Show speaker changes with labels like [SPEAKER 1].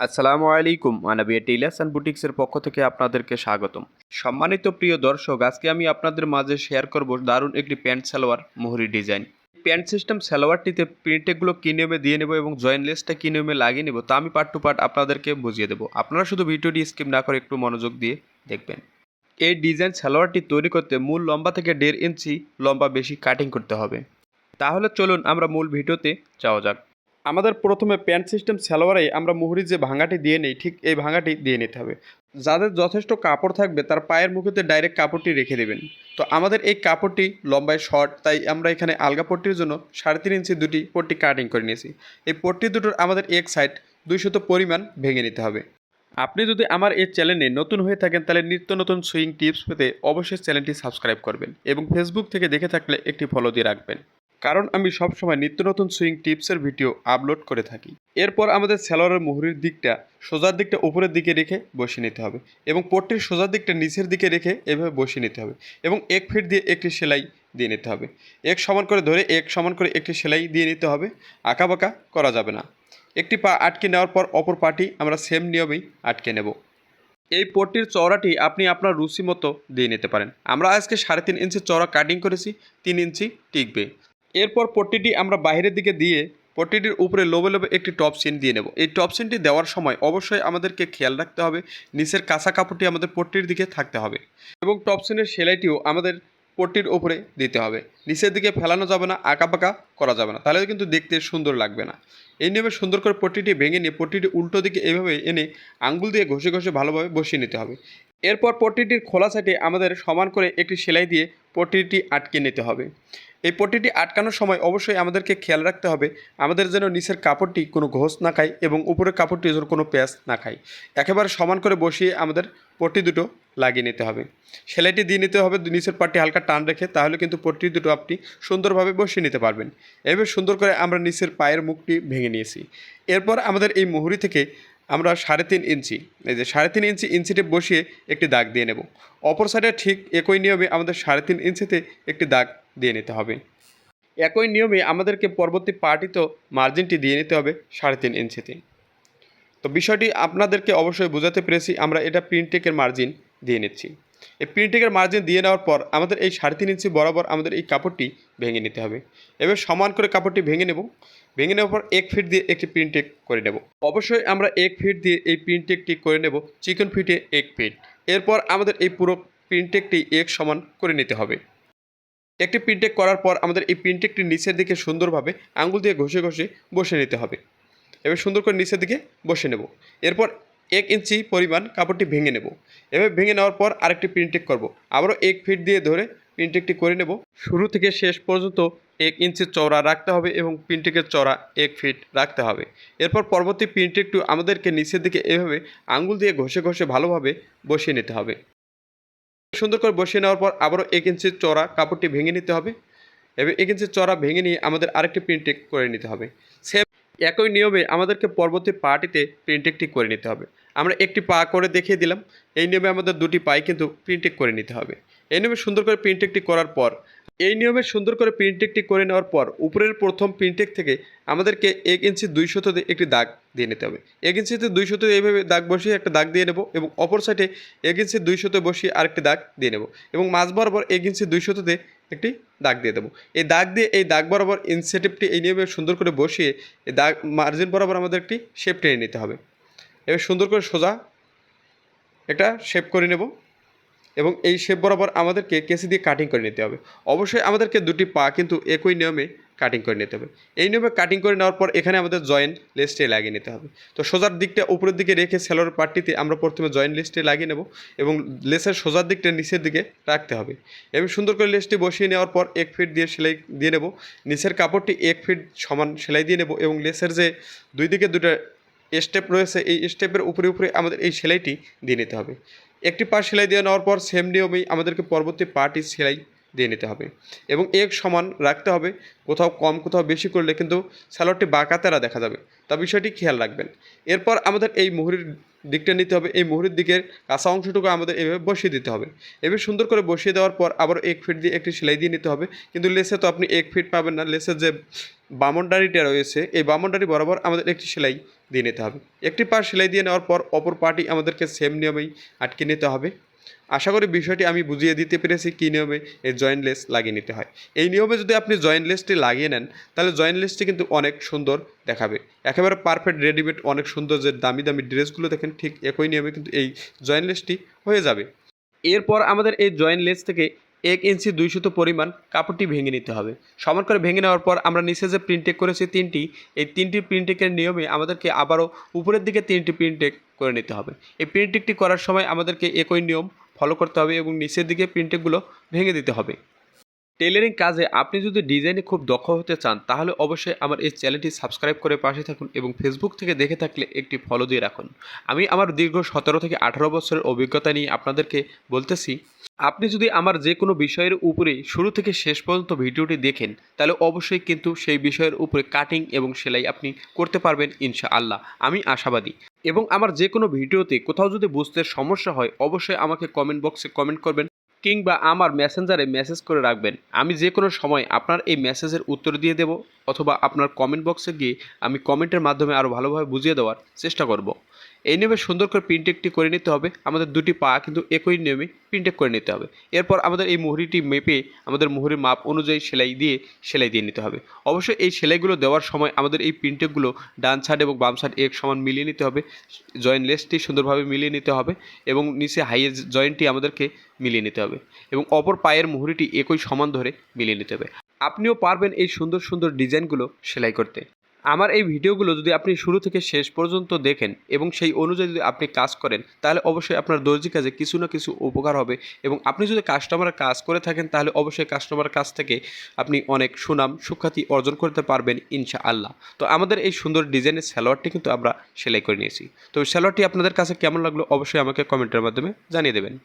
[SPEAKER 1] আসসালামু আলাইকুম, মানবিয়া tailors and বুটিক্সের পক্ষ থেকে আপনাদেরকে স্বাগতম। সম্মানিত প্রিয় দর্শক, আজকে আমি আপনাদের মাঝে শেয়ার করব দারুণ একটি প্যান্ট সালোয়ার মোহরি ডিজাইন। প্যান্ট সিস্টেম সালোয়ারটিতে প্রিন্টেগুলো কী নিয়মে দিয়ে নেব এবং জয়েন লেসটা কী নিয়মে লাগিয়ে নেব, তা আমি পার্ট টু পার্ট আপনাদেরকে বুঝিয়ে দেবো। আপনারা শুধু ভিডিওটি স্কিপ না করে একটু মনোযোগ দিয়ে দেখবেন। এই ডিজাইন সালোয়ারটি তৈরি করতে মূল লম্বা থেকে দেড় ইঞ্চি লম্বা বেশি কাটিং করতে হবে। তাহলে চলুন আমরা মূল ভিডিওতে যাওয়া যাক। আমাদের প্রথমে প্যান্ট সিস্টেম সালোয়ারে আমরা মুহুরি যে ভাঙাটি দিয়ে নিই, ঠিক এই ভাঙাটি দিয়ে নিতে হবে। যাদের যথেষ্ট কাপড় থাকবে, তার পায়ের মুখেতে ডাইরেক্ট কাপড়টি রেখে দেবেন। তো আমাদের এই কাপড়টি লম্বায় শর্ট তাই আমরা এখানে আলগা পট্টির জন্য সাড়ে তিন ইঞ্চি দুটি পট্টি কাটিং করে নিয়েছি। এই পট্টি দুটোর আমাদের এক সাইড দুইশত পরিমাণ ভেঙে নিতে হবে। আপনি যদি আমার এই চ্যানেলে নতুন হয়ে থাকেন, তাহলে নিত্য নতুন সুইং টিপস পেতে অবশ্যই চ্যানেলটি সাবস্ক্রাইব করবেন এবং ফেসবুক থেকে দেখে থাকলে একটি ফলো দিয়ে রাখবেন। কারণ আমি সবসময় নিত্য নতুন সুইং টিপসের ভিডিও আপলোড করে থাকি। এরপর আমাদের স্যালোয়ারের মুহুরির দিকটা সোজার দিকটা উপরের দিকে রেখে বসিয়ে নিতে হবে এবং পট্টির সোজার দিকটা নিচের দিকে রেখে এভাবে বসিয়ে নিতে হবে এবং এক ফিট দিয়ে একটি সেলাই দিয়ে নিতে হবে। এক সমান করে ধরে এক সমান করে একটি সেলাই দিয়ে নিতে হবে, আঁকাবাঁকা করা যাবে না। একটি পা আটকে নেওয়ার পর অপর পাটি আমরা সেম নিয়মেই আটকে নেব। এই পট্টির চওড়াটি আপনি আপনার রুচি মতো দিয়ে নিতে পারেন। আমরা আজকে সাড়ে তিন ইঞ্চি চওড়া কাটিং করেছি, তিন ইঞ্চি টিকবে। এরপর পট্টিটি আমরা বাইরের দিকে দিয়ে পট্টিটির উপরে লোবে লোবে একটি টপ সিন দিয়ে নেব। এই টপ সিনটি দেওয়ার সময় অবশ্যই আমাদেরকে খেয়াল রাখতে হবে, নিচের কাঁচা কাপড়টি আমাদের পট্টির দিকে থাকতে হবে এবং টপ সিনের সেলাইটিও আমাদের পট্টির উপরে দিতে হবে। নিচের দিকে ফেলানো যাবে না আঁকাবাঁকা করা যাবে না, তাহলে কিন্তু দেখতে সুন্দর লাগবে না। এই নিয়মে সুন্দর করে পট্টিটি ভেঙে নিয়ে পট্টিটি উল্টো দিকে এভাবে এনে আঙ্গুল দিয়ে ঘষে ঘষে ভালোভাবে বসিয়ে নিতে হবে। এরপর পট্টিটির খোলা সাইডে আমাদের সমান করে একটি সেলাই দিয়ে পট্টিটি আটকে নিতে হবে। এই পট্টিটি আটকানোর সময় অবশ্যই আমাদেরকে খেয়াল রাখতে হবে, আমাদের যেন নিচের কাপড়টি কোনো ঘোষ না খায় এবং উপরের কাপড়টি যেন কোনো প্যাঁচ না খায়। একেবারে সমান করে বসিয়ে আমাদের পট্টি দুটো লাগিয়ে নিতে হবে। সেলাইটি দিয়ে নিতে হবে, নিচের পাটটি হালকা টান রেখে, তাহলে কিন্তু পট্টি দুটো আপনি সুন্দরভাবে বসিয়ে নিতে পারবেন। এভাবে সুন্দর করে আমরা নিচের পায়ের মুখটি ভেঙে নিয়েছি। এরপর আমাদের এই মুহুরি থেকে আমরা সাড়ে তিন ইঞ্চি, এই যে সাড়ে তিন ইঞ্চি ইঞ্চিতে বসিয়ে একটি দাগ দিয়ে নেব। অপর সাইডে ঠিক একই নিয়মে আমাদের সাড়ে তিন ইঞ্চিতে একটি দাগ দিয়ে নিতে হবে। একই নিয়মে আমাদেরকে পরবর্তী পার্টিতেও মার্জিনটি দিয়ে নিতে হবে সাড়ে তিন ইঞ্চিতে। তো বিষয়টি আপনাদেরকে অবশ্যই বোঝাতে পেরেছি, আমরা এটা প্রিন্টেকের মার্জিন দিয়ে নিচ্ছি। এই প্রিন্টেকের মার্জিন দিয়ে নেওয়ার পর আমাদের এই সাড়ে তিন ইঞ্চি বরাবর আমাদের এই কাপড়টি ভেঙে নিতে হবে। এবার সমান করে কাপড়টি ভেঙে নেব। ভেঙে নেওয়ার পর এক ফিট দিয়ে একটি প্রিন্টেক করে নেব। অবশ্যই আমরা এক ফিট দিয়ে এই প্রিন্টেকটি করে নেব চিকেন ফিটে এক ফিট এরপর আমাদের এই পুরো প্রিন্টেকটি এক সমান করে নিতে হবে। একটি প্রিন্টেক করার পর আমাদের এই প্রিন্টেকটি নিচের দিকে সুন্দরভাবে আঙ্গুল দিয়ে ঘষে ঘষে বসে নিতে হবে। এবার সুন্দর করে নিচের দিকে বসে নেব। এরপর এক ইঞ্চি পরিমাণ কাপড়টি ভেঙে নেব। এভাবে ভেঙে নেওয়ার পর আরেকটি প্রিন্টেক করব। আবারও এক ফিট দিয়ে ধরে প্রিন্টেকটি করে নেব। শুরু থেকে শেষ পর্যন্ত এক ইঞ্চি চওড়া রাখতে হবে এবং প্রিন্টেকের চওড়া এক ফিট রাখতে হবে। এরপর পরবর্তী প্রিন্টেকটু আমাদেরকে নিচের দিকে এভাবে আঙ্গুল দিয়ে ঘষে ঘষে ভালোভাবে বসিয়ে নিতে হবে। সুন্দর করে বসিয়ে নেওয়ার পর আবারও এক ইঞ্চি চড়া কাপড়টি ভেঙে নিতে হবে এবং এক ইঞ্চি চড়া ভেঙে নিয়ে আমাদের আরেকটি প্রিন্টেক করে নিতে হবে। সেম একই নিয়মে আমাদেরকে পরবর্তী পাটিতে প্রিন্টেকটি করে নিতে হবে। আমরা একটি পা করে দেখিয়ে দিলাম। এই নিয়মে আমাদের দুটি পায়ে কিন্তু প্রিন্টেক করে নিতে হবে। এই নিয়মে সুন্দর করে প্রিন্টেকটি করার পর এই নিয়মে সুন্দর করে প্রিন্টেকটি করে নেওয়ার পর উপরের প্রথম প্রিন্টেক থেকে আমাদেরকে এক ইঞ্চি দুই শততে একটি দাগ দিয়ে নিতে হবে। এক ইঞ্চিতে দুই শত এইভাবে দাগ বসিয়ে একটা দাগ দিয়ে নেব এবং অপর সাইডে এক ইঞ্চি দুই শতে বসিয়ে আরেকটি দাগ দিয়ে নেব এবং মাঝ বরাবর এক ইঞ্চি দুই শততে একটি দাগ দিয়ে দেবো। এই দাগ দিয়ে এই দাগ বরাবর ইনসেটিভটি এই নিয়মে সুন্দর করে বসিয়ে এই দাগ মার্জিন বরাবর আমাদের একটি শেপ টেনে নিতে হবে। এবার সুন্দর করে সোজা একটা শেপ করে নেব। এবং এই শেপ বরাবর আমাদেরকে কেসি দিয়ে কাটিং করে নিতে হবে। অবশ্যই আমাদেরকে দুটি পা কিন্তু একই নিয়মে কাটিং করে নিতে হবে। এই নিয়মে কাটিং করে নেওয়ার পর এখানে আমাদের জয়েন্ট লিস্টে লাগিয়ে নিতে হবে। তো সোজার দিকটা উপরের দিকে রেখে সেলোর পার্টিতে আমরা প্রথমে জয়েন্ট লিস্টে লাগিয়ে নেব এবং লেসের সোজার দিকটা নিচের দিকে রাখতে হবে। এবং সুন্দর করে লেসটি বসিয়ে নেওয়ার পর এক ফিট দিয়ে সেলাই দিয়ে নেব। নিচের কাপড়টি এক ফিট সমান সেলাই দিয়ে নেব এবং লেসের যে দুই দিকে দুটো স্টেপ রয়েছে, এই স্টেপের উপরে উপরে আমাদের এই সেলাইটি দিয়ে নিতে হবে। একটি পা সেলাই দিয়ে নেওয়ার পর সেম নিয়মেই আমাদেরকে পরবর্তী পাটি সেলাই দিয়ে নিতে হবে এবং এক সমান রাখতে হবে। কোথাও কম, কোথাও বেশি করলে কিন্তু স্যালোয়ারটি বাঁকাতেরা দেখা যাবে। তা বিষয়টি খেয়াল রাখবেন। এরপর আমাদের এই মুহুরির দিকটা নিতে হবে। এই মুহুরির দিকের কাঁচা অংশটুকু আমাদের এভাবে বসিয়ে দিতে হবে। এভাবে সুন্দর করে বসিয়ে দেওয়ার পর আবার এক ফিট দিয়ে একটি সেলাই দিয়ে নিতে হবে। কিন্তু লেসে তো আপনি এক ফিট পাবেন না। লেসের যে বামনডারিটা রয়েছে, এই বামনডারি বরাবর আমাদের একটি সেলাই দিয়ে নিতে হবে। একটি পা সেলাই দিয়ে নেওয়ার পর অপর পাটি আমাদেরকে সেম নিয়মেই আটকে নিতে হবে। আশা করি বিষয়টি আমি বুঝিয়ে দিতে পেরেছি কী নিয়মে এই জয়েন্ট লেস লাগিয়ে নিতে হয়। এই নিয়মে যদি আপনি জয়েন্ট লেসটি লাগিয়ে নেন, তাহলে জয়েন্ট লেসটি কিন্তু অনেক সুন্দর দেখাবে। একেবারে পারফেক্ট রেডিমেড অনেক সুন্দর যে দামি দামি ড্রেসগুলো দেখেন ঠিক একই নিয়মে কিন্তু এই জয়েন্ট লেসটি হয়ে যাবে। এরপর আমাদের এই জয়েন্ট লেস থেকে এক ইঞ্চি দুই সুতো পরিমাণ কাপড়টি ভেঙে নিতে হবে। সমান করে ভেঙে নেওয়ার পর আমরা নিচে যে প্রিন্টেক করেছি তিনটি, এই তিনটি প্রিন্টেকের নিয়মে আমাদেরকে আবারও উপরের দিকে তিনটি প্রিন্টেক করে নিতে হবে। এই প্রিন্টেকটি করার সময় আমাদেরকে একই নিয়ম ফলো করতে হবে এবং নিচের দিকে প্রিন্টেকগুলো ভেঙে দিতে হবে। টেলারিং কাজে আপনি যদি ডিজাইনে খুব দক্ষ হতে চান, তাহলে অবশ্যই আমার এই চ্যানেলটি সাবস্ক্রাইব করে পাশে থাকুন এবং ফেসবুক থেকে দেখে থাকলে একটি ফলো দিয়ে রাখুন। আমি আমার দীর্ঘ সতেরো থেকে আঠারো বছরের অভিজ্ঞতা নিয়ে আপনাদেরকে বলতেছি, আপনি যদি আমার যে কোনো বিষয়ের উপরে শুরু থেকে শেষ পর্যন্ত ভিডিওটি দেখেন, তাহলে অবশ্যই কিন্তু সেই বিষয়ের উপরে কাটিং এবং সেলাই আপনি করতে পারবেন ইনশাআল্লাহ। আমি আশাবাদী। এবং আমার যে কোনো ভিডিওতে কোথাও যদি বুঝতে সমস্যা হয়, অবশ্যই আমাকে কমেন্ট বক্সে কমেন্ট করবেন। কিংবা আমার মেসেঞ্জারে মেসেজ করে রাখবেন। আমি যে কোনো সময় আপনার এই মেসেজের উত্তর দিয়ে দেব অথবা আপনার কমেন্ট বক্সে গিয়ে আমি কমেন্টের মাধ্যমে আরও ভালোভাবে বুঝিয়ে দেওয়ার চেষ্টা করব। এই নিয়মে সুন্দর করে প্রিন্টেকটি করে নিতে হবে। আমাদের দুটি পা কিন্তু একই নিয়মে প্রিন্টেক করে নিতে হবে। এরপর আমাদের এই মুহুরিটি মেপে আমাদের মুহুরির মাপ অনুযায়ী সেলাই দিয়ে সেলাই দিয়ে নিতে হবে। অবশ্যই এই সেলাইগুলো দেওয়ার সময় আমাদের এই প্রিন্টেকগুলো ডান সাইড এবং বাম সাইড এক সমান মিলিয়ে নিতে হবে। জয়েন্ট লেসটি সুন্দরভাবে মিলিয়ে নিতে হবে এবং নিচে হাইয়ের জয়েন্টটি আমাদেরকে মিলিয়ে নিতে হবে এবং অপর পায়ের মুহুরিটি একই সমান ধরে মিলিয়ে নিতে হবে। আপনিও পারবেন এই সুন্দর সুন্দর ডিজাইনগুলো সেলাই করতে। আমার এই ভিডিওগুলো যদি আপনি শুরু থেকে শেষ পর্যন্ত দেখেন এবং সেই অনুযায়ী যদি আপনি কাজ করেন, তাহলে অবশ্যই আপনার দর্জি কাজে কিছু না কিছু উপকার হবে এবং আপনি যদি কাস্টমারের কাজ করে থাকেন, তাহলে অবশ্যই কাস্টমারের কাছ থেকে আপনি অনেক সুনাম, সুখ্যাতি অর্জন করতে পারবেন ইনশা আল্লাহ তো আমাদের এই সুন্দর ডিজাইনের সালোয়ারটি কিন্তু আমরা সেলাই করে নিয়েছি। তো সালোয়ারটি আপনাদের কাছে কেমন লাগল অবশ্যই আমাকে কমেন্টের মাধ্যমে জানিয়ে দেবেন।